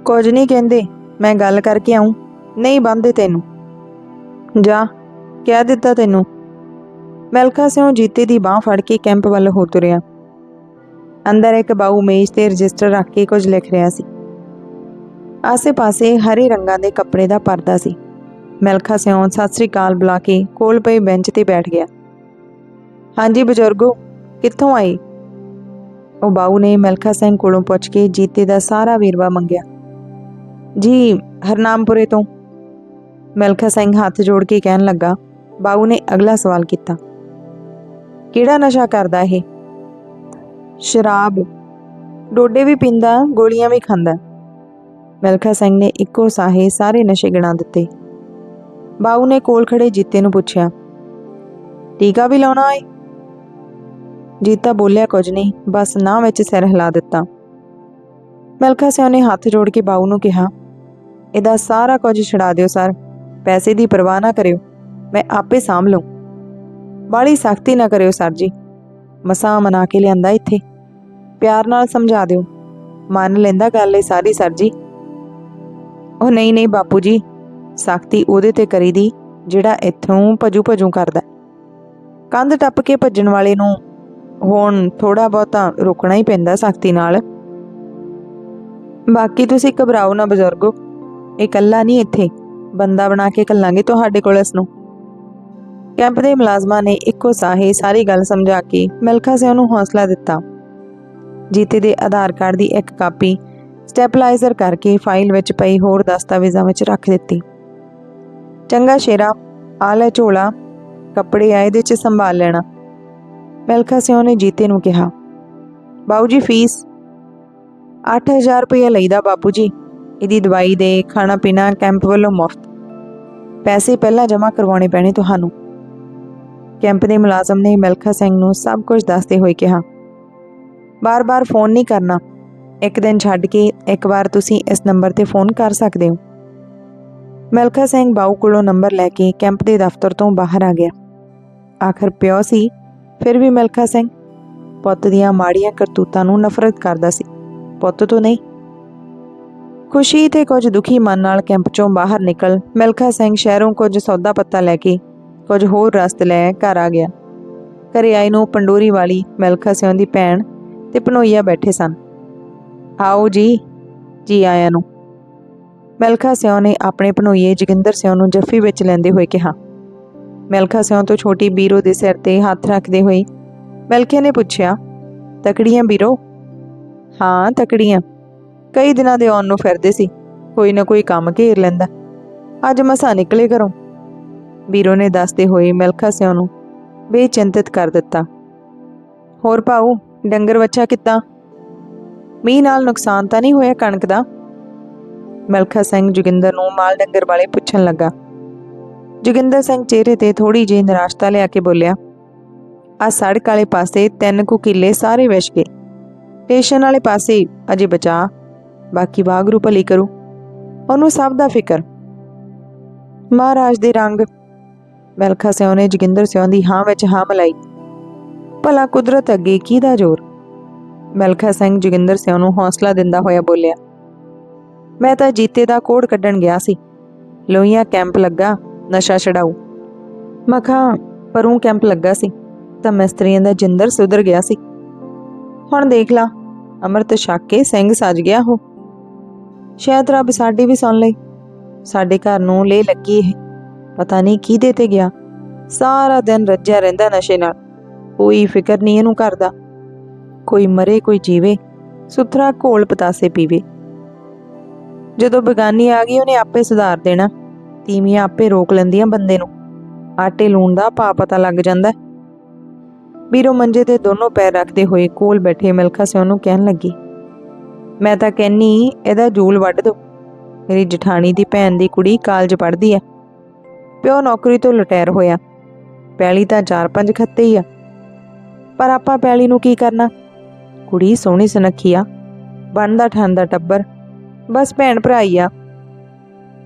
ਕੁਝ ਨਹੀਂ ਕਹਿੰਦੇ, ਮੈਂ ਗੱਲ ਕਰਕੇ ਆਉਂ ਨਹੀਂ ਬੰਦੇ ਤੈਨੂੰ। ਜਾ, ਕਹਿ ਦਿੱਤਾ ਤੈਨੂੰ। ਮਿਲਖਾ ਸਿਉਂ ਜੀਤੇ ਦੀ ਬਾਹ ਫੜ ਕੇ ਕੈਂਪ ਵੱਲ ਹੋ ਤੁਰਿਆ। ਅੰਦਰ ਇੱਕ ਬਾਊ ਮੇਜ਼ ਤੇ ਰਜਿਸਟਰ ਰੱਖ ਕੇ ਕੁਝ ਲਿਖ ਰਿਹਾ ਸੀ। ਆਸੇ-ਪਾਸੇ ਹਰੇ ਰੰਗਾਂ ਦੇ ਕੱਪੜੇ ਦਾ ਪਰਦਾ ਸੀ। ਮਿਲਖਾ ਸਿਉਂ ਸਤਿ ਸ੍ਰੀ ਅਕਾਲ ਬੁਲਾ ਕੇ ਕੋਲ ਪਈ ਬੈਂਚ ਤੇ ਬੈਠ ਗਿਆ। ਹਾਂਜੀ ਬਜ਼ੁਰਗੋ, ਕਿੱਥੋਂ ਆਏ? ਉਹ ਬਾਊ ਨੇ ਮਿਲਖਾ ਸਿੰਘ ਕੋਲੋਂ ਪੁੱਛ ਕੇ ਜੀਤੇ ਦਾ ਸਾਰਾ ਵੇਰਵਾ ਮੰਗਿਆ। ਜੀ, ਹਰਨਾਮਪੁਰੇ ਤੋਂ। ਮਿਲਖਾ ਸਿੰਘ ਹੱਥ ਜੋੜ ਕੇ ਕਹਿਣ ਲੱਗਾ, ਬਾਊ ਨੇ ਅਗਲਾ ਸਵਾਲ ਕੀਤਾ। ਕਿਹੜਾ ਨਸ਼ਾ ਕਰਦਾ ਇਹ? ਸ਼ਰਾਬ। ਡੋਡੇ ਵੀ ਪੀਂਦਾ, ਗੋਲੀਆਂ ਵੀ ਖਾਂਦਾ। ਮਿਲਖਾ ਸਿੰਘ ਨੇ ਇੱਕੋ ਸਾਹੇ ਸਾਰੇ ਨਸ਼ੇ ਗਿਣਾ ਦਿੱਤੇ। ਬਾਊ ਨੇ ਕੋਲ ਖੜੇ ਜੀਤੇ ਨੂੰ ਪੁੱਛਿਆ, ਟੀਕਾ ਵੀ ਲਾਉਣਾ ਏ? ਜੀਤਾ ਬੋਲਿਆ, ਕੁਝ ਨਹੀਂ, ਬਸ ਨਾ ਵਿੱਚ ਸਿਰ ਹਿਲਾ ਦਿੱਤਾ। ਮਿਲਖਾ ਸਿੰਘ ਨੇ ਹੱਥ ਜੋੜ ਕੇ ਬਾਊ ਨੂੰ ਕਿਹਾ, ਇਹਦਾ ਸਾਰਾ ਕੁਝ ਛਡਾ ਦਿਓ, ਸਰ। ਪੈਸੇ ਦੀ ਪਰਵਾਹ ਨਾ ਕਰਿਓ। ਮੈਂ ਆਪੇ ਸਾਂਭ ਲਊ। ਬਾਲੀ ਸਖਤੀ ਨਾ ਕਰਿਓ, ਸਰ ਜੀ। ਮਸਾਂ ਮਨਾ ਕੇ ਲਿਆਂਦਾ ਇੱਥੇ। ਪਿਆਰ ਨਾਲ ਸਮਝਾ ਦਿਓ। ਮੰਨ ਲੈਂਦਾ ਗੱਲ ਇਹ ਸਾਰੀ, ਸਰ ਜੀ। ਉਹ ਨਹੀਂ ਨਹੀਂ, ਬਾਪੂ ਜੀ। ਸਖਤੀ ਉਹਦੇ ਤੇ ਕਰੀਦੀ, ਜਿਹੜਾ ਇੱਥੋਂ ਭਜੂ ਭਜੂ ਕਰਦਾ। ਕੰਧ ਟੱਪ ਕੇ ਭੱਜਣ ਵਾਲੇ ਨੂੰ ਹੁਣ ਥੋੜਾ ਬਹੁਤਾ ਰੁਕਣਾ ਹੀ ਪੈਂਦਾ ਸਖਤੀ ਨਾਲ। ਬਾਕੀ ਤੁਸੀਂ ਘਬਰਾਓ ਨਾ ਬਜ਼ੁਰਗੋ, ਇਹ ਇਕੱਲਾ ਨਹੀਂ ਇੱਥੇ। ਬੰਦਾ ਬਣਾ ਕੇ ਕੱਲਾਂਗੇ ਤੁਹਾਡੇ ਕੋਲ ਇਸ ਨੂੰ। ਕੈਂਪ ਦੇ ਮੁਲਾਜ਼ਮਾਂ ਨੇ ਇੱਕੋ ਸਾਹੇ ਸਾਰੀ ਗੱਲ ਸਮਝਾ ਕੇ ਮਿਲਖਾ ਸਿੰਘ ਨੂੰ ਹੌਸਲਾ ਦਿੱਤਾ। ਜੀਤੇ ਦੇ ਆਧਾਰ ਕਾਰਡ ਦੀ ਇੱਕ ਕਾਪੀ ਸਟੈਪਲਾਈਜ਼ਰ ਕਰਕੇ ਫਾਈਲ ਵਿੱਚ ਪਈ ਹੋਰ ਦਸਤਾਵੇਜ਼ਾਂ ਵਿੱਚ ਰੱਖ ਦਿੱਤੀ। ਚੰਗਾ ਸ਼ੇਰਾ, ਆ ਲੈ ਝੋਲਾ, ਕੱਪੜੇ ਆ ਇਹਦੇ 'ਚ ਸੰਭਾਲ ਲੈਣਾ। ਮਿਲਖਾ ਸਿੰਘ ਨੇ ਜੀਤੇ ਨੂੰ ਕਿਹਾ, ਬਾਊ ਜੀ, ਫੀਸ 8000 ਰੁਪਏ ਲਈਦਾ ਬਾਪੂ ਜੀ। ਇਹਦੀ ਦਵਾਈ ਦੇ, ਖਾਣਾ ਪੀਣਾ ਕੈਂਪ ਵੱਲੋਂ ਮੁਫਤ। ਪੈਸੇ ਪਹਿਲਾਂ ਜਮ੍ਹਾਂ ਕਰਵਾਉਣੇ ਪੈਣੇ ਤੁਹਾਨੂੰ। ਕੈਂਪ ਦੇ ਮੁਲਾਜ਼ਮ ਨੇ ਮਿਲਖਾ ਸਿੰਘ ਨੂੰ ਸਭ ਕੁਝ ਦੱਸਦੇ ਹੋਏ ਕਿਹਾ, ਬਾਰ-ਬਾਰ ਫੋਨ ਨਹੀਂ ਕਰਨਾ। ਇੱਕ ਦਿਨ ਛੱਡ ਕੇ ਇੱਕ ਵਾਰ ਤੁਸੀਂ ਇਸ ਨੰਬਰ ਤੇ ਫੋਨ ਕਰ ਸਕਦੇ ਹੋ। ਮਿਲਖਾ ਸਿੰਘ ਬਾਊ ਕੋਲੋਂ ਨੰਬਰ ਲੈ ਕੇ ਕੈਂਪ ਦੇ ਦਫ਼ਤਰ ਤੋਂ ਬਾਹਰ ਆ ਗਿਆ। ਆਖਰ ਪਿਓ ਸੀ ਫਿਰ ਵੀ ਮਿਲਖਾ ਸਿੰਘ ਪੁੱਤ ਦੀਆਂ ਮਾੜੀਆਂ ਕਰਤੂਤਾਂ ਨੂੰ ਨਫ਼ਰਤ ਕਰਦਾ ਸੀ। ਪੁੱਤ ਤੋਂ ਨਹੀਂ। ਖੁਸ਼ੀ ਤੇ ਕੁਝ ਦੁਖੀ ਮਨ ਨਾਲ ਕੈਂਪ ਚੋਂ ਬਾਹਰ ਨਿਕਲ ਮਿਲਖਾ ਸਿੰਘ ਸ਼ਹਿਰੋਂ ਕੁਝ ਸੌਦਾ ਪੱਤਾ ਲੈ ਕੇ ਕੁਝ ਹੋਰ ਰਸਤ ਲੈ ਘਰ ਆ ਗਿਆ। ਘਰੇ ਆਈ ਨੂੰ ਪੰਡੋਰੀ ਵਾਲੀ ਮਿਲਖਾ ਸਿੰਘ ਦੀ ਭੈਣ ਤੇ ਪਨੋਈਆ ਬੈਠੇ ਸਨ। ਆਓ ਜੀ ਜੀ ਆਇਆਂ ਨੂੰ। ਮਿਲਖਾ ਸਿੰਘ ਨੇ ਆਪਣੇ ਪਨੋਈਏ ਜਗਿੰਦਰ ਸਿੰਘ ਨੂੰ ਜੱਫੀ ਵਿੱਚ ਲੈਂਦੇ ਹੋਏ ਕਿਹਾ ਮਿਲਖਾ ਸਿਉਂ ਤੋਂ ਛੋਟੀ ਬੀਰੋ ਦੇ ਸਿਰ ਤੇ ਹੱਥ ਰੱਖਦੇ ਹੋਏ ਮਿਲਖੇ ਨੇ ਪੁੱਛਿਆ, ਤਕੜੀਆਂ ਬੀਰੋ? ਹਾਂ, ਤਕੜੀਆਂ। ਕਈ ਦਿਨਾਂ ਦੇ ਆਉਣ ਨੂੰ ਫਿਰਦੇ ਸੀ। ਕੋਈ ਨਾ ਕੋਈ ਕੰਮ ਘੇਰ ਲੈਂਦਾ। ਅੱਜ ਮਸਾ ਨਿਕਲੇ ਘਰੋਂ। ਬੀਰੋ ਨੇ ਦੱਸਦੇ ਹੋਏ ਮਿਲਖਾ ਸਿਉਂ ਨੂੰ ਬੇਚਿੰਤਤ ਕਰ ਦਿੱਤਾ। ਹੋਰ ਭਾਉ ਡੰਗਰ ਵੱਛਾ ਕਿੱਦਾਂ? ਮੀਂਹ ਨਾਲ ਨੁਕਸਾਨ ਤਾਂ ਨਹੀਂ ਹੋਇਆ ਕਣਕ ਦਾ? ਮਲਖਾ ਸਿੰਘ ਜੋਗਿੰਦਰ ਨੂੰ ਮਾਲ ਡੰਗਰ ਵਾਲੇ ਪੁੱਛਣ ਲੱਗਾ। ਜੋਗਿੰਦਰ ਸਿੰਘ ਚਿਹਰੇ ਤੇ ਥੋੜੀ ਜਿਹੀ ਨਿਰਾਸ਼ਤਾ ਲਿਆ ਕੇ ਬੋਲਿਆ ਆ ਸੜਕ ਵਾਲੇ ਪਾਸੇ ਤਿੰਨ ਕੁ ਕਿੱਲੇ ਸਾਰੇ ਵਿਛ ਗਏ। ਸਟੇਸ਼ਨ ਵਾਲੇ ਪਾਸੇ ਅਜੇ ਬਚਾ, ਬਾਕੀ ਵਾਗਰੂ ਭਲੀ ਕਰੂ। ਉਹਨੂੰ ਸਭ ਦਾ ਫਿਕਰ। ਮਹਾਰਾਜ ਦੇ ਰੰਗ। ਮਿਲਖਾ ਸਿਉ ਨੇ ਜੋਗਿੰਦਰ ਸਿਉ ਦੀ ਹਾਂ ਵਿੱਚ ਹਾਂ ਮਲਾਈ। ਭਲਾ ਕੁਦਰਤ ਅੱਗੇ ਕਿਹਦਾ ਜ਼ੋਰ? ਮਿਲਖਾ ਸਿੰਘ ਜੋਗਿੰਦਰ ਸਿਉ ਨੂੰ ਹੌਸਲਾ ਦਿੰਦਾ ਹੋਇਆ ਬੋਲਿਆ, ਮੈਂ ਤਾਂ ਜੀਤੇ ਦਾ ਕੋੜ ਕੱਢਣ ਗਿਆ ਸੀ। ਲੋਹੀਆਂ ਕੈਂਪ ਲੱਗਾ ਨਸ਼ਾ ਛਡਾਊ। ਮਖਾ ਪਰੋਂ ਕੈਂਪ ਲੱਗਾ ਸੀ, ਤਾਂ ਮਿਸਤਰੀਆਂ ਦਾ ਜਿੰਦਰ ਸੁਧਰ ਗਿਆ ਸੀ। ਹੁਣ ਦੇਖ ਲਾ, ਅਮਰਤ ਛੱਕ ਕੇ ਸਿੰਘ ਸੱਜ ਗਿਆ ਉਹ। ਸ਼ਾਇਦ ਰੱਬ ਸਾਡੀ ਵੀ ਸੁਣ ਲਈ ਸਾਡੇ ਘਰ ਨੂੰ ਲੈ ਲੱਗੀ ਇਹ ਪਤਾ ਨਹੀਂ ਕਿਹਦੇ ਤੇ ਗਿਆ। ਸਾਰਾ ਦਿਨ ਰੱਜਿਆ ਰਹਿੰਦਾ ਨਸ਼ੇ ਨਾਲ। ਕੋਈ ਫਿਕਰ ਨਹੀਂ ਇਹਨੂੰ ਕਰਦਾ ਕੋਈ ਮਰੇ, ਕੋਈ ਜੀਵੇ। ਸੁਥਰਾ ਘੋਲ ਪਤਾਸੇ ਪੀਵੇ। ਜਦੋਂ ਬਗਾਨੀ ਆ ਗਈ, ਉਹਨੇ ਆਪੇ ਸੁਧਾਰ ਦੇਣਾ। ਤੀਵੀਆਂ ਆਪੇ ਰੋਕ ਲੈਂਦੀਆਂ ਬੰਦੇ ਨੂੰ। ਆਟੇ ਲੂਣ ਦਾ ਪਾ ਪਤਾ ਲੱਗ ਜਾਂਦਾ ਵੀਰੋ ਮੰਜੇ ਤੇ ਦੋਨੋਂ ਪੈਰ ਰੱਖਦੇ ਹੋਏ ਕੋਲ ਬੈਠੇ ਮਿਲਖਾ ਸਿਉਂ ਨੂੰ ਕਹਿਣ ਲੱਗੀ, ਮੈਂ ਤਾਂ ਕਹਿੰਨੀ ਇਹਦਾ ਜੂਲ ਵੱਢ ਦੋ। ਮੇਰੀ ਜਠਾਣੀ ਦੀ ਭੈਣ ਦੀ ਕੁੜੀ ਕਾਲਜ ਪੜ੍ਹਦੀ ਆ ਪਿਓ ਨੌਕਰੀ ਤੋਂ ਲਟੈਰ ਹੋਇਆ। ਪੈਲੀ ਤਾਂ ਚਾਰ ਪੰਜ ਖੱਤੇ ਹੀ ਆ। ਪਰ ਆਪਾਂ ਪੈਲੀ ਨੂੰ ਕੀ ਕਰਨਾ? ਕੁੜੀ ਸੋਹਣੀ ਸੁਨੱਖੀ ਆ। ਬਣਦਾ ਠਾਂਦਾ ਟੱਬਰ। ਬਸ ਭੈਣ ਭਰਾ ਹੀ ਆ।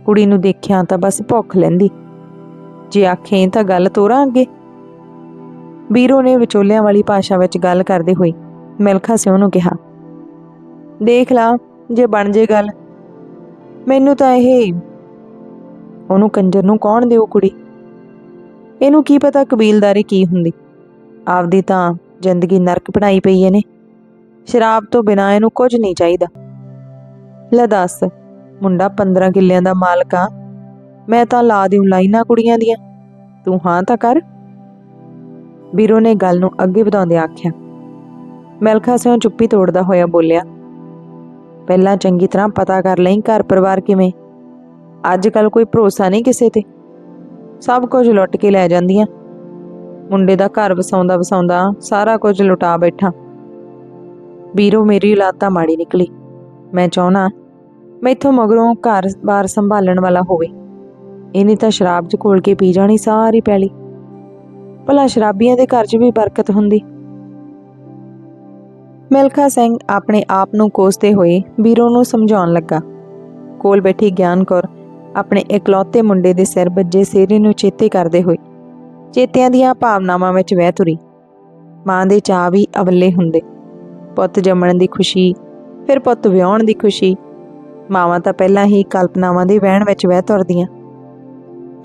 ਕੁੜੀ ਨੂੰ ਦੇਖਿਆ ਤਾਂ ਬਸ ਭੁੱਖ ਲੈਂਦੀ। ਜੇ ਆਖੇ ਤਾਂ ਗੱਲ ਤੋਰਾਂ ਅੱਗੇ। ਵੀਰੋ ਨੇ ਵਿਚੋਲਿਆਂ ਵਾਲੀ ਭਾਸ਼ਾ ਵਿੱਚ ਗੱਲ ਕਰਦੇ ਹੋਏ ਮਿਲਖਾ ਸਿੰਘ ਨੂੰ ਕਿਹਾ, ਦੇਖ ਲਾ, ਜੇ ਬਣ ਜੇ ਗੱਲ, ਮੈਨੂੰ ਤਾਂ ਇਹ ਉਹਨੂੰ ਕੰਜਰ ਨੂੰ ਕੌਣ ਦੇਉ ਕੁੜੀ? ਇਹਨੂੰ ਕੀ ਪਤਾ ਕਬੀਲਦਾਰੀ ਕੀ ਹੁੰਦੀ? ਆਪਦੀ ਤਾਂ ਜ਼ਿੰਦਗੀ ਨਰਕ ਬਣਾਈ ਪਈ ਇਹਨੇ। ਸ਼ਰਾਬ ਤੋਂ ਬਿਨਾਂ ਇਹਨੂੰ ਕੁਝ ਨਹੀਂ ਚਾਹੀਦਾ। ਲੈ ਦੱਸ ਮੁੰਡਾ 15 ਕਿੱਲਿਆਂ ਦਾ ਮਾਲਕ ਆ। ਮੈਂ ਤਾਂ ਲਾ ਦਿਉ ਲਾਈਨਾਂ ਕੁੜੀਆਂ ਦੀਆਂ। ਤੂੰ ਹਾਂ ਤਾਂ ਕਰ। ਵੀਰੋ ਨੇ ਗੱਲ ਨੂੰ ਅੱਗੇ ਵਧਾਉਂਦੇ ਆਖਿਆ। ਮਿਲਖਾ ਸਿਉਂ ਚੁੱਪੀ ਤੋੜਦਾ ਹੋਇਆ ਬੋਲਿਆ, ਪਹਿਲਾਂ ਚੰਗੀ ਤਰ੍ਹਾਂ ਪਤਾ ਕਰ ਲਈ ਘਰ ਪਰਿਵਾਰ ਕਿਵੇਂ। ਅੱਜ ਕੱਲ ਕੋਈ ਭਰੋਸਾ ਨਹੀਂ ਕਿਸੇ ਤੇ। ਸਭ ਕੁਝ ਲੁੱਟ ਕੇ ਲੈ ਜਾਂਦੀਆਂ। ਮੁੰਡੇ ਦਾ ਘਰ ਵਸਾਉਂਦਾ ਵਸਾਉਂਦਾ ਸਾਰਾ ਕੁਝ ਲੁਟਾ ਬੈਠਾ। ਵੀਰੋ ਮੇਰੀ ਔਲਾਦ ਤਾਂ ਮਾੜੀ ਨਿਕਲੀ। ਮੈਂ ਚਾਹਣਾ ਮੈਥੋਂ ਮਗਰੋਂ ਘਰ-ਬਾਰ ਸੰਭਾਲਣ ਵਾਲਾ ਹੋਵੇ। ਇਹਨੇ ਤਾਂ ਸ਼ਰਾਬ 'ਚ ਘੋਲ ਕੇ ਪੀ ਜਾਣੀ ਸਾਰੀ ਪੈਲੀ। ਭਲਾ ਸ਼ਰਾਬੀਆਂ ਦੇ ਘਰ 'ਚ ਵੀ ਬਰਕਤ ਹੁੰਦੀ। ਮਿਲਖਾ ਸਿੰਘ ਆਪਣੇ ਆਪ ਨੂੰ ਕੋਸਦੇ ਹੋਏ ਵੀਰੋ ਨੂੰ ਸਮਝਾਉਣ ਲੱਗਾ। ਕੋਲ ਬੈਠੀ ਗਿਆਨ ਕੌਰ ਆਪਣੇ ਇਕਲੌਤੇ ਮੁੰਡੇ ਦੇ ਸਿਰ ਵੱਜੇ ਸਿਹਰੇ ਨੂੰ ਚੇਤੇ ਕਰਦੇ ਹੋਏ ਚੇਤਿਆਂ ਦੀਆਂ ਭਾਵਨਾਵਾਂ ਵਿੱਚ ਵਹਿ ਤੁਰੀ। ਮਾਂ ਦੇ ਚਾਅ ਵੀ ਅਵੱਲੇ ਹੁੰਦੇ। ਪੁੱਤ ਜੰਮਣ ਦੀ ਖੁਸ਼ੀ, ਫਿਰ ਪੁੱਤ ਵਿਆਹਣ ਦੀ ਖੁਸ਼ੀ ਮਾਵਾਂ ਤਾਂ ਪਹਿਲਾਂ ਹੀ ਕਲਪਨਾਵਾਂ ਦੇ ਵਹਿਣ ਵਿੱਚ ਵਹਿ ਤੁਰਦੀਆਂ।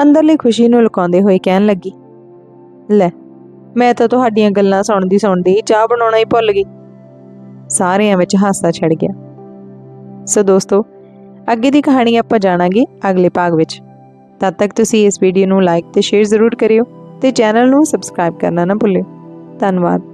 ਅੰਦਰਲੀ ਖੁਸ਼ੀ ਨੂੰ ਲੁਕਾਉਂਦੇ ਹੋਏ ਕਹਿਣ ਲੱਗੀ, ਲੈ, ਮੈਂ ਤਾਂ ਤੁਹਾਡੀਆਂ ਗੱਲਾਂ ਸੁਣਦੀ ਸੁਣਦੀ ਚਾਹ ਬਣਾਉਣਾ ਹੀ ਭੁੱਲ ਗਈ। ਸਾਰਿਆਂ ਵਿੱਚ ਹਾਸਾ ਛੜ ਗਿਆ। ਸੋ ਦੋਸਤੋ, ਅੱਗੇ ਦੀ ਕਹਾਣੀ ਆਪਾਂ ਜਾਣਾਂਗੇ ਅਗਲੇ ਭਾਗ ਵਿੱਚ। ਤਦ ਤੱਕ ਤੁਸੀਂ ਇਸ ਵੀਡੀਓ ਨੂੰ ਲਾਈਕ ਤੇ ਸ਼ੇਅਰ ਜ਼ਰੂਰ ਕਰਿਓ ਤੇ ਚੈਨਲ ਨੂੰ ਸਬਸਕ੍ਰਾਈਬ ਕਰਨਾ ਨਾ ਭੁੱਲਿਓ। ਧੰਨਵਾਦ।